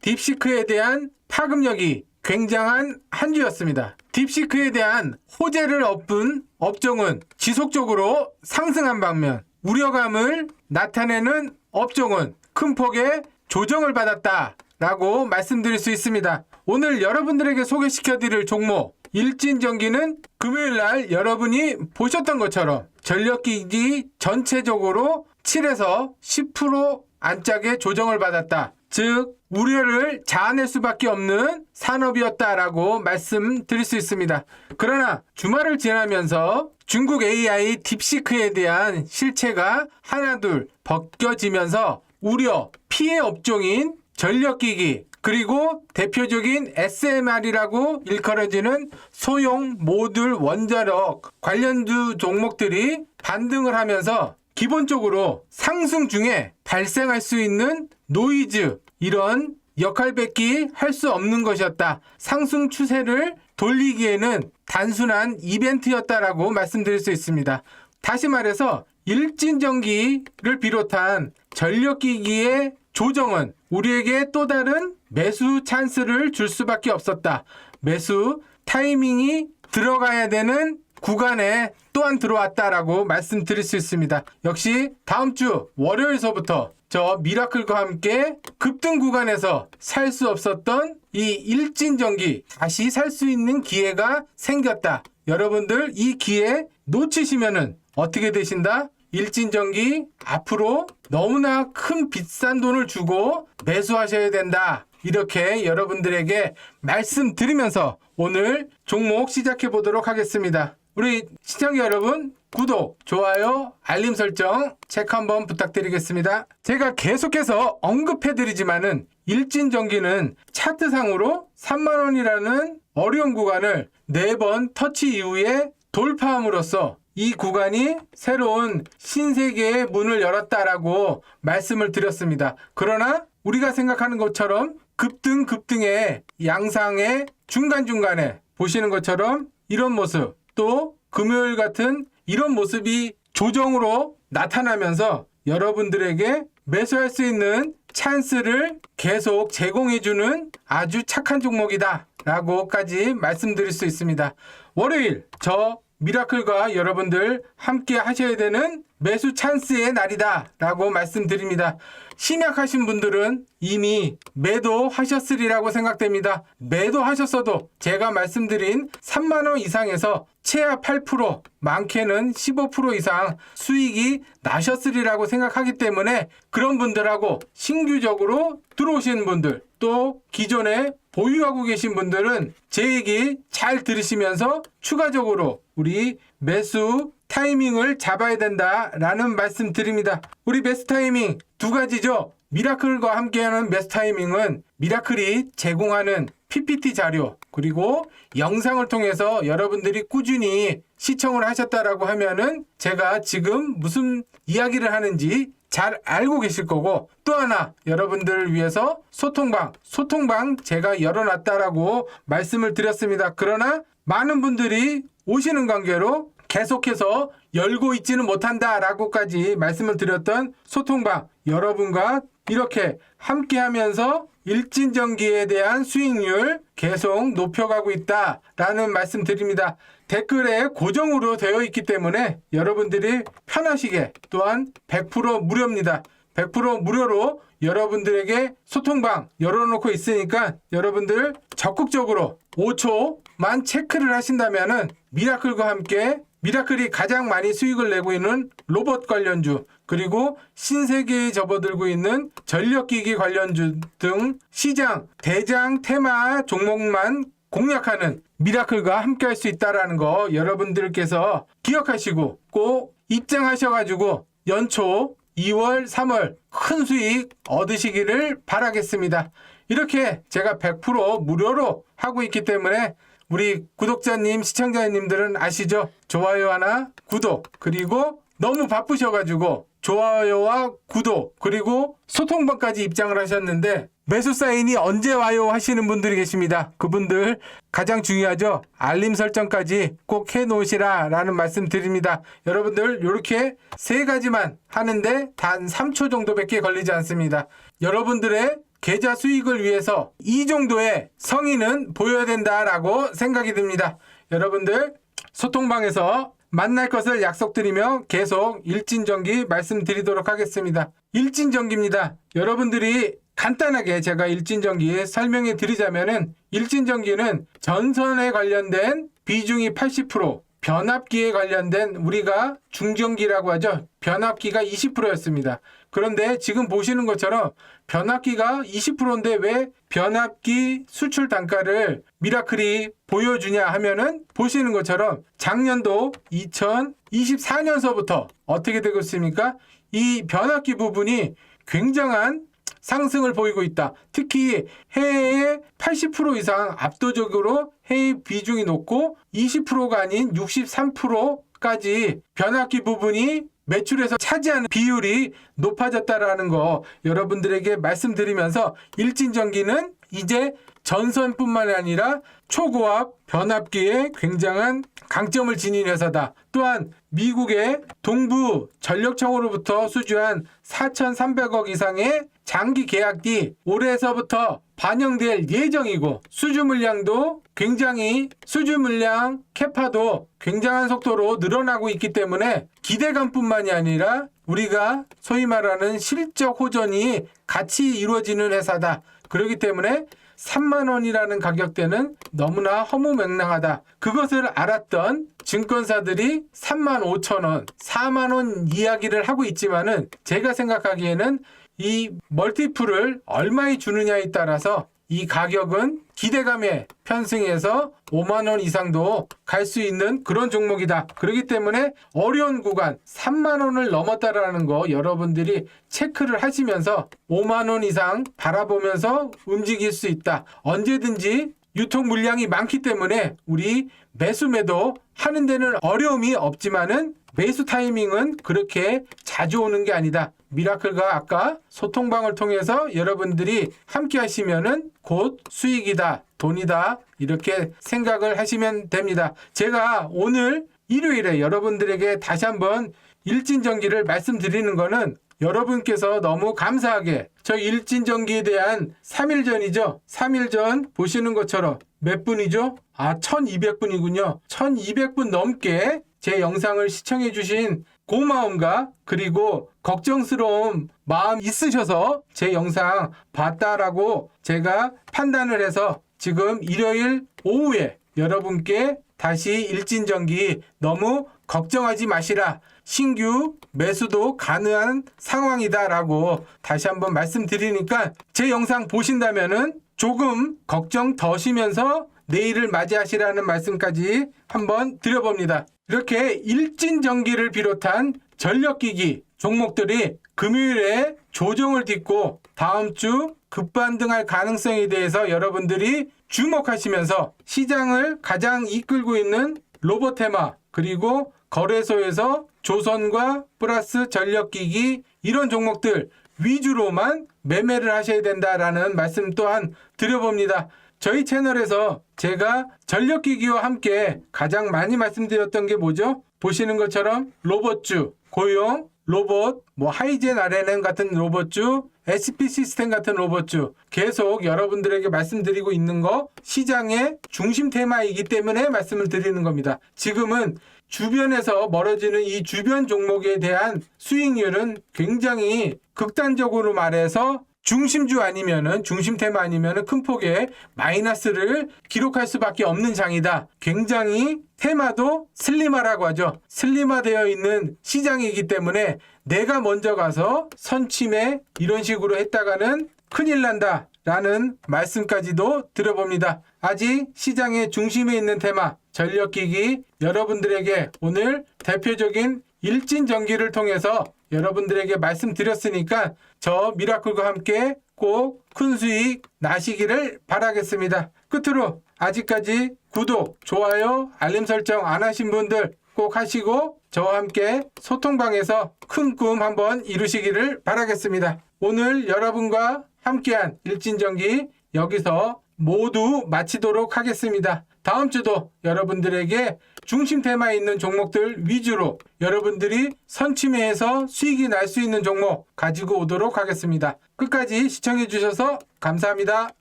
딥시크에 대한 파급력이 굉장한 한 주였습니다. 딥시크에 대한 호재를 엎은 업종은 지속적으로 상승한 반면 우려감을 나타내는 업종은 큰 폭의 조정을 받았다라고 말씀드릴 수 있습니다. 오늘 여러분들에게 소개시켜드릴 종목 일진전기는 금요일 날 여러분이 보셨던 것처럼 전력기기 전체적으로 7에서 10% 안짝의 조정을 받았다. 즉 우려를 자아낼 수밖에 없는 산업이었다라고 말씀드릴 수 있습니다. 그러나 주말을 지나면서 중국 AI 딥시크에 대한 실체가 하나둘 벗겨지면서 우려 피해 업종인 전력기기 그리고 대표적인 SMR이라고 일컬어지는 소형 모듈 원자력 관련주 종목들이 반등을 하면서 기본적으로 상승 중에 발생할 수 있는 노이즈 이런 역할 뺏기 할 수 없는 것이었다. 상승 추세를 돌리기에는 단순한 이벤트였다라고 말씀드릴 수 있습니다. 다시 말해서 일진전기를 비롯한 전력기기의 조정은 우리에게 또 다른 매수 찬스를 줄 수밖에 없었다. 매수 타이밍이 들어가야 되는 구간에 또한 들어왔다라고 말씀드릴 수 있습니다. 역시 다음 주 월요일서부터 저 미라클과 함께 급등 구간에서 살 수 없었던 이 일진전기 다시 살 수 있는 기회가 생겼다. 여러분들 이 기회 놓치시면은 어떻게 되신다? 일진전기 앞으로 너무나 큰 비싼 돈을 주고 매수하셔야 된다. 이렇게 여러분들에게 말씀드리면서 오늘 종목 시작해 보도록 하겠습니다. 우리 시청자 여러분 구독, 좋아요, 알림 설정 체크 한번 부탁드리겠습니다. 제가 계속해서 언급해드리지만은 일진전기는 차트상으로 3만원이라는 어려운 구간을 4번 터치 이후에 돌파함으로써 이 구간이 새로운 신세계의 문을 열었다라고 말씀을 드렸습니다. 그러나 우리가 생각하는 것처럼 급등 급등의 양상의 중간중간에 보시는 것처럼 이런 모습 또 금요일 같은 이런 모습이 조정으로 나타나면서 여러분들에게 매수할 수 있는 찬스를 계속 제공해주는 아주 착한 종목이다 라고까지 말씀드릴 수 있습니다. 월요일 저 미라클과 여러분들 함께 하셔야 되는 매수 찬스의 날이다 라고 말씀드립니다. 심약하신 분들은 이미 매도하셨으리라고 생각됩니다. 매도하셨어도 제가 말씀드린 3만원 이상에서 최하 8% 많게는 15% 이상 수익이 나셨으리라고 생각하기 때문에 그런 분들하고 신규적으로 들어오신 분들 또 기존에 보유하고 계신 분들은 제 얘기 잘 들으시면서 추가적으로 우리 매수 타이밍을 잡아야 된다라는 말씀 드립니다. 우리 매수 타이밍 두 가지죠. 미라클과 함께하는 매수 타이밍은 미라클이 제공하는 PPT 자료 그리고 영상을 통해서 여러분들이 꾸준히 시청을 하셨다라고 하면은 제가 지금 무슨 이야기를 하는지 잘 알고 계실 거고 또 하나 여러분들을 위해서 소통방 소통방 제가 열어놨다라고 말씀을 드렸습니다. 그러나 많은 분들이 오시는 관계로 계속해서 열고 있지는 못한다라고까지 말씀을 드렸던 소통방 여러분과 이렇게 함께 하면서 일진전기에 대한 수익률 계속 높여가고 있다라는 말씀 드립니다. 댓글에 고정으로 되어 있기 때문에 여러분들이 편하시게 또한 100% 무료입니다. 100% 무료로 여러분들에게 소통방 열어놓고 있으니까 여러분들 적극적으로 5초만 체크를 하신다면은 미라클과 함께 미라클이 가장 많이 수익을 내고 있는 로봇 관련주 그리고 신세계에 접어들고 있는 전력기기 관련주 등 시장 대장 테마 종목만 공략하는 미라클과 함께 할 수 있다라는 거 여러분들께서 기억하시고 꼭 입장하셔가지고 연초 2월, 3월 큰 수익 얻으시기를 바라겠습니다. 이렇게 제가 100% 무료로 하고 있기 때문에 우리 구독자님, 시청자님들은 아시죠? 좋아요 하나, 구독, 그리고 너무 바쁘셔가지고 좋아요와 구독, 그리고 소통방까지 입장을 하셨는데 매수 사인이 언제 와요 하시는 분들이 계십니다. 그분들 가장 중요하죠. 알림 설정까지 꼭 해놓으시라 라는 말씀 드립니다. 여러분들 이렇게 세 가지만 하는데 단 3초 정도밖에 걸리지 않습니다. 여러분들의 계좌 수익을 위해서 이 정도의 성의는 보여야 된다라고 생각이 듭니다. 여러분들 소통방에서 만날 것을 약속드리며 계속 일진전기 말씀드리도록 하겠습니다. 일진전기입니다. 여러분들이 간단하게 제가 일진전기 설명해 드리자면은 일진전기는 전선에 관련된 비중이 80%, 변압기에 관련된 우리가 중전기라고 하죠. 변압기가 20%였습니다. 그런데 지금 보시는 것처럼 변압기가 20%인데 왜 변압기 수출 단가를 미라클이 보여주냐 하면은 보시는 것처럼 작년도 2024년서부터 어떻게 되고 있습니까? 이 변압기 부분이 굉장한 상승을 보이고 있다. 특히 해외의 80% 이상 압도적으로 해외 비중이 높고 20%가 아닌 63%까지 변압기 부분이 매출에서 차지하는 비율이 높아졌다라는 거 여러분들에게 말씀드리면서 일진전기는 이제 전선뿐만 아니라 초고압 변압기에 굉장한 강점을 지닌 회사다. 또한 미국의 동부 전력청으로부터 수주한 4,300억 이상의 장기 계약이 올해서부터 반영될 예정이고 수주 물량도 굉장히 수주 물량 캐파도 굉장한 속도로 늘어나고 있기 때문에 기대감뿐만이 아니라 우리가 소위 말하는 실적 호전이 같이 이루어지는 회사다. 그렇기 때문에 3만 원이라는 가격대는 너무나 허무맹랑하다. 그것을 알았던 증권사들이 3만 5천 원, 4만 원 이야기를 하고 있지만은 제가 생각하기에는 이 멀티플을 얼마에 주느냐에 따라서 이 가격은 기대감에 편승해서 5만 원 이상도 갈 수 있는 그런 종목이다. 그렇기 때문에 어려운 구간 3만 원을 넘었다라는 거 여러분들이 체크를 하시면서 5만 원 이상 바라보면서 움직일 수 있다. 언제든지 유통 물량이 많기 때문에 우리 매수 매도 하는 데는 어려움이 없지만은 매수 타이밍은 그렇게 자주 오는 게 아니다. 미라클과 아까 소통방을 통해서 여러분들이 함께 하시면은 곧 수익이다, 돈이다, 이렇게 생각을 하시면 됩니다. 제가 오늘 일요일에 여러분들에게 다시 한번 일진전기를 말씀드리는 거는 여러분께서 너무 감사하게 저 일진전기에 대한 3일 전이죠. 3일 전 보시는 것처럼 몇 분이죠? 아, 1200분이군요. 1200분 넘게 제 영상을 시청해 주신 고마움과 그리고 걱정스러운 마음 있으셔서 제 영상 봤다라고 제가 판단을 해서 지금 일요일 오후에 여러분께 다시 일진전기 너무 걱정하지 마시라. 신규 매수도 가능한 상황이다라고 다시 한번 말씀드리니까 제 영상 보신다면은 조금 걱정 더시면서 내일을 맞이하시라는 말씀까지 한번 드려봅니다. 이렇게 일진전기를 비롯한 전력기기 종목들이 금요일에 조정을 딛고 다음 주 급반등할 가능성에 대해서 여러분들이 주목하시면서 시장을 가장 이끌고 있는 로보테마 그리고 거래소에서 조선과 플러스 전력기기 이런 종목들 위주로만 매매를 하셔야 된다라는 말씀 또한 드려봅니다. 저희 채널에서 제가 전력기기와 함께 가장 많이 말씀드렸던 게 뭐죠? 보시는 것처럼 로봇주, 고용, 로봇, 뭐 하이젠 RNN 같은 로봇주, SP 시스템 같은 로봇주 계속 여러분들에게 말씀드리고 있는 거 시장의 중심 테마이기 때문에 말씀을 드리는 겁니다. 지금은 주변에서 멀어지는 이 주변 종목에 대한 수익률은 굉장히 극단적으로 말해서 중심주 아니면은 중심 테마 아니면은 큰 폭의 마이너스를 기록할 수밖에 없는 장이다. 굉장히 테마도 슬림화라고 하죠. 슬림화되어 있는 시장이기 때문에 내가 먼저 가서 선침해 이런 식으로 했다가는 큰일 난다. 라는 말씀까지도 들어봅니다. 아직 시장의 중심에 있는 테마, 전력기기 여러분들에게 오늘 대표적인 일진 전기를 통해서 여러분들에게 말씀드렸으니까 저 미라클과 함께 꼭 큰 수익 나시기를 바라겠습니다. 끝으로 아직까지 구독, 좋아요, 알림 설정 안 하신 분들 꼭 하시고 저와 함께 소통방에서 큰 꿈 한번 이루시기를 바라겠습니다. 오늘 여러분과 함께한 일진전기 여기서 모두 마치도록 하겠습니다. 다음 주도 여러분들에게 중심 테마 있는 종목들 위주로 여러분들이 선침해서 수익이 날 수 있는 종목 가지고 오도록 하겠습니다. 끝까지 시청해 주셔서 감사합니다.